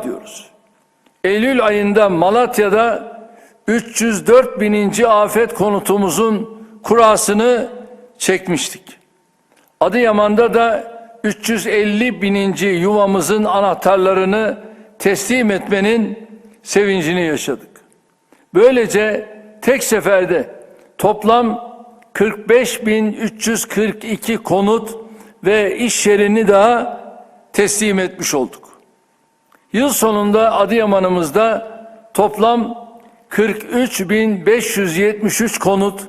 ediyoruz. Eylül ayında Malatya'da 304 bininci afet konutumuzun kurasını çekmiştik. Adıyaman'da da 350 bininci yuvamızın anahtarlarını teslim etmenin sevincini yaşadık. Böylece tek seferde toplam 45.342 konut ve iş yerini daha teslim etmiş olduk. Yıl sonunda Adıyaman'ımızda toplam 43.573 konut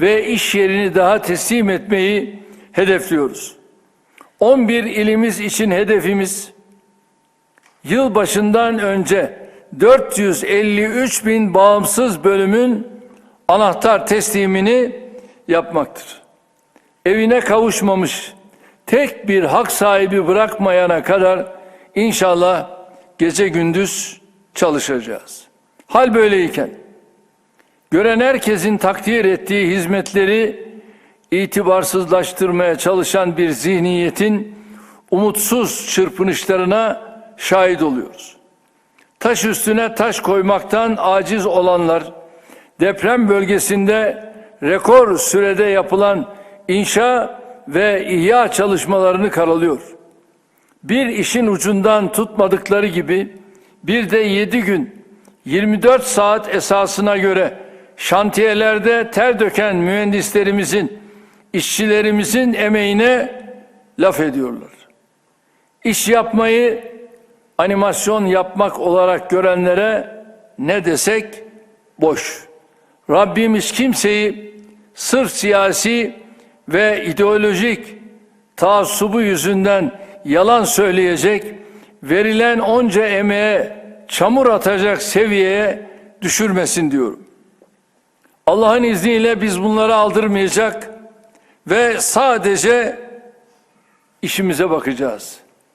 ve iş yerini daha teslim etmeyi hedefliyoruz. 11 ilimiz için hedefimiz yıl başından önce 453 bin bağımsız bölümün anahtar teslimini yapmaktır. Evine kavuşmamış tek bir hak sahibi bırakmayana kadar inşallah gece gündüz çalışacağız. Hal böyleyken gören herkesin takdir ettiği hizmetleri itibarsızlaştırmaya çalışan bir zihniyetin umutsuz çırpınışlarına şahit oluyoruz. Taş üstüne taş koymaktan aciz olanlar deprem bölgesinde rekor sürede yapılan inşa ve ihya çalışmalarını karalıyor. Bir işin ucundan tutmadıkları gibi bir de 7 gün 24 saat esasına göre şantiyelerde ter döken mühendislerimizin, işçilerimizin emeğine laf ediyorlar. İş yapmayı animasyon yapmak olarak görenlere ne desek boş. Rabbimiz kimseyi sırf siyasi ve ideolojik taassubu yüzünden yalan söyleyecek, verilen onca emeğe çamur atacak seviyeye düşürmesin diyorum. Allah'ın izniyle biz bunları aldırmayacak ve sadece işimize bakacağız.